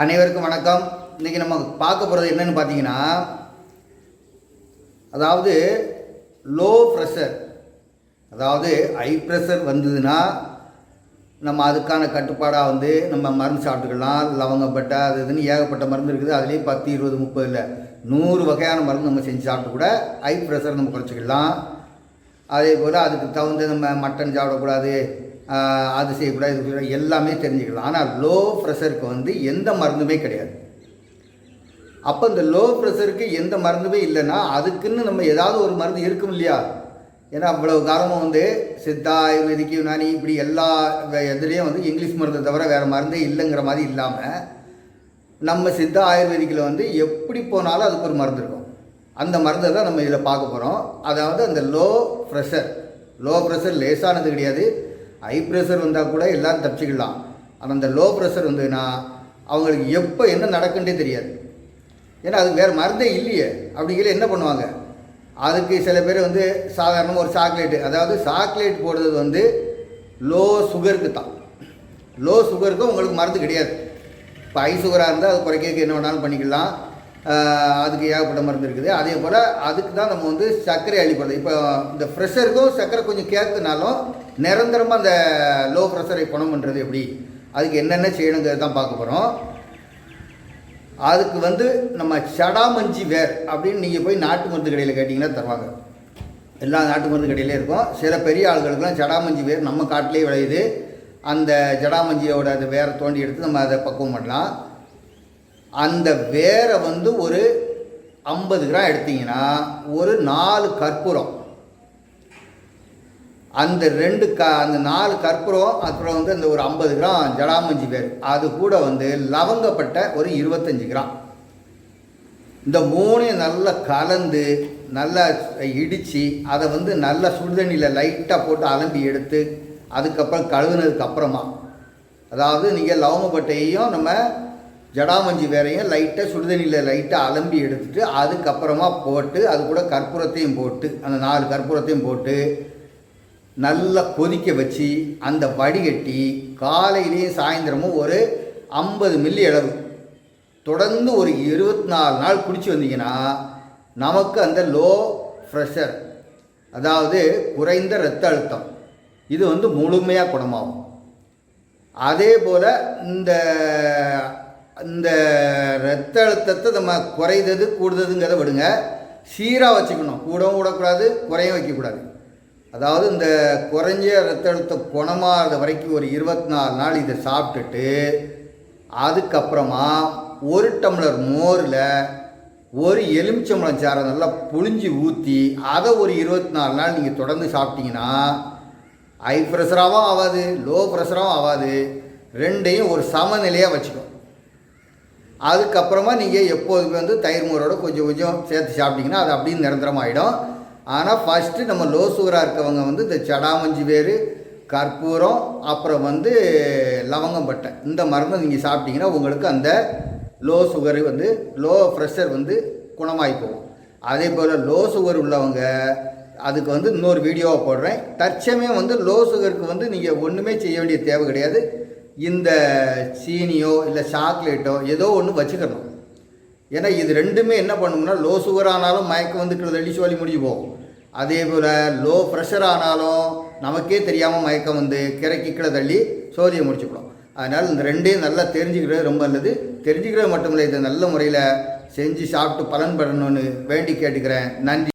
அனைவருக்கும் வணக்கம். இன்றைக்கி நம்ம பார்க்க போகிறது என்னன்னு பார்த்தீங்கன்னா அதாவது லோ ப்ரெஷர் அதாவது ஹை ப்ரெஷர் வந்ததுன்னா நம்ம அதுக்கான கட்டுப்பாடாக வந்து நம்ம மருந்து சாப்பிட்டுக்கலாம். லவங்கப்பட்ட அது இதுன்னு ஏகப்பட்ட மருந்து இருக்குது. அதுலேயும் பத்து இருபது முப்பது இல்லை நூறு வகையான மருந்து நம்ம செஞ்சு சாப்பிட்டு கூட ஹை ப்ரெஷர் நம்ம குறைச்சிக்கலாம். அதே போல் அதுக்கு தகுந்த நம்ம மட்டன் சாப்பிடக்கூடாது. அது செய்யக்கூடாது இது செய்யக்கூடாது எல்லாமே தெரிஞ்சுக்கலாம். ஆனால் லோ ப்ரெஷருக்கு வந்து எந்த மருந்துமே கிடையாது. அப்போ இந்த லோ ப்ரெஷருக்கு எந்த மருந்துமே இல்லைன்னா அதுக்குன்னு நம்ம ஏதாவது ஒரு மருந்து இருக்கும் இல்லையா? ஏன்னா அவ்வளவு காலமும் வந்து சித்தா ஆயுர்வேதிக்கு யுனானி இப்படி எல்லா வே- வந்து இங்கிலீஷ் மருந்தை தவிர வேறு மருந்தே இல்லைங்கிற மாதிரி இல்லாமல் நம்ம சித்தா ஆயுர்வேதிக்கில் வந்து எப்படி போனாலும் அதுக்கு ஒரு மருந்து இருக்கும். அந்த மருந்தை தான் நம்ம இதில் பார்க்க போகிறோம் அதாவது அந்த லோ ப்ரெஷர் லோ ப்ரெஷர் லேசானது கிடையாது. ஹை ப்ரெஷர் வந்தால் கூட எல்லாரும் தப்பிச்சிக்கலாம். ஆனால் அந்த லோ ப்ரெஷர் வந்ததுன்னா அவங்களுக்கு எப்போ என்ன நடக்குன்றே தெரியாது. ஏன்னா அது வேறு மருந்தே இல்லையே. அப்படிங்கிற என்ன பண்ணுவாங்க? அதுக்கு சில பேர் வந்து சாதாரணமாக ஒரு சாக்லேட்டு அதாவது சாக்லேட் போடுறது வந்து லோ சுகருக்கு தான். லோ சுகருக்கும் உங்களுக்கு மருந்து கிடையாது. இப்போ ஹை சுகராக இருந்தால் அது குறைக்க என்ன வேணாலும் பண்ணிக்கலாம். அதுக்கு ஏகப்பட்ட மருந்து இருக்குது. அதே போல் அதுக்கு தான் நம்ம வந்து சர்க்கரை அழிப்படுது இப்போ இந்த ப்ரெஷருக்கும் சர்க்கரை கொஞ்சம் கேட்குனாலும் நிரந்தரமாக அந்த லோ ப்ரெஷரை குணம் பண்ணுறது எப்படி? அதுக்கு என்னென்ன செய்யணுங்கிறது தான் பார்க்க போகிறோம் அதுக்கு வந்து நம்ம சடாமஞ்சி வேர் அப்படின்னு நீங்கள் போய் நாட்டு மருந்து கடையில் கேட்டிங்கன்னா தருவாங்க. எல்லா நாட்டு மருந்து கடையிலே இருக்கும். சில பெரிய ஆளுகளுக்கெல்லாம் ஜடாமஞ்சி வேர் நம்ம காட்டிலே விளையுது. அந்த ஜடாமஞ்சியோட அந்த வேரை தோண்டி எடுத்து நம்ம அதை பக்குவம் பண்ணலாம். அந்த வேரை வந்து ஒரு ஐம்பது கிராம் எடுத்தீங்கன்னா ஒரு நாலு கற்பூரம். அந்த ரெண்டு க அந்த நாலு கற்பூரம் அப்புறம் வந்து அந்த ஒரு ஐம்பது கிராம் ஜடாமஞ்சி வேர் அது கூட வந்து லவங்கப்பட்ட ஒரு இருபத்தஞ்சி கிராம். இந்த மூணையும் நல்லா கலந்து நல்லா இடித்து அதை வந்து நல்லா சுடுதண்ணியில் லைட்டாக போட்டு அலம்பி எடுத்து அதுக்கப்புறம் கழுவுனதுக்கு அப்புறமா. அதாவது நீங்கள் லவங்கப்பட்டையும் நம்ம ஜடாமஞ்சி வேறையும் லைட்டாக சுடுதண்ணியில் லைட்டாக அலம்பி எடுத்துட்டு அதுக்கப்புறமா போட்டு அது கூட கற்பூரத்தையும் போட்டு அந்த நாலு கற்பூரத்தையும் போட்டு நல்லா கொதிக்க வச்சு அந்த வடிகட்டி காலையிலேயும் சாயந்தரமும் ஒரு ஐம்பது மில்லி அளவு. தொடர்ந்து ஒரு இருபத்தி நாலு நாள் குடிச்சு வந்தீங்கன்னா நமக்கு அந்த லோ ப்ரெஷர் அதாவது குறைந்த இரத்த அழுத்தம் இது வந்து முழுமையாக குணமாகும். அதே போல் இந்த இந்த இரத்த அழுத்தத்தை நம்ம குறைந்தது கூடுததுங்கிறத விடுங்க. சீராக வச்சுக்கணும். கூடவும் விடக்கூடாது குறையும் வைக்கக்கூடாது. அதாவது இந்த குறைஞ்ச ரத்த அழுத்தம் குணமாகிறது வரைக்கும் ஒரு இருபத்தி நாலு நாள் இதை சாப்பிட்டுட்டு அதுக்கப்புறமா ஒரு டம்ளர் மோரில் ஒரு எலுமிச்சம்பழம் சாரை நல்லா புழிஞ்சி ஊற்றி அதை ஒரு இருபத்தி நாலு நாள் நீங்கள் தொடர்ந்து சாப்பிட்டீங்கன்னா ஹை ப்ரெஷராகவும் ஆகாது லோ ப்ரெஷராகவும் ஆகாது. ரெண்டையும் ஒரு சமநிலையாக வச்சுக்கணும். அதுக்கப்புறமா நீங்கள் எப்போதுமே வந்து தயிர் மோரோட கொஞ்சம் கொஞ்சம் சேர்த்து சாப்பிட்டீங்கன்னா அது அப்படியே நிரந்தரமாகிடும் ஆனால் ஃபஸ்ட்டு நம்ம லோ சுகராக இருக்கவங்க வந்து இந்த சடாமஞ்சி வேர் கற்பூரம் அப்புறம் வந்து லவங்கம்பட்டை இந்த மருந்தை நீங்கள் சாப்பிட்டீங்கன்னா உங்களுக்கு அந்த லோ சுகர் வந்து லோ ப்ரெஷர் வந்து குணமாகி போகும். அதே போல் லோ சுகர் உள்ளவங்க அதுக்கு வந்து இன்னொரு வீடியோவை போடுறேன். தற்சமயம் வந்து லோ சுகருக்கு வந்து நீங்கள் ஒன்றுமே செய்ய வேண்டிய தேவை கிடையாது. இந்த சீனியோ இல்லை சாக்லேட்டோ ஏதோ ஒன்று வச்சுக்கணும். ஏன்னா இது ரெண்டுமே என்ன பண்ணும்னா லோ சுகர் ஆனாலும் மயக்கம் வந்து கிட்ட தள்ளி முடிஞ்சு போகும் அதே போல் லோ ப்ரெஷர் ஆனாலும் நமக்கே தெரியாமல் மயக்கம் வந்து கிறக்கி கீழே தள்ளி சோதியை முடிச்சுக்கலாம் அதனால் இந்த ரெண்டையும் நல்லா தெரிஞ்சுக்கிறது ரொம்ப நல்லது. தெரிஞ்சுக்கிறது மட்டும் இல்லை இதை நல்ல முறையில் செஞ்சு சாப்பிட்டு பலன் பெறணும்னு வேண்டி கேட்டுக்கிறேன். நன்றி.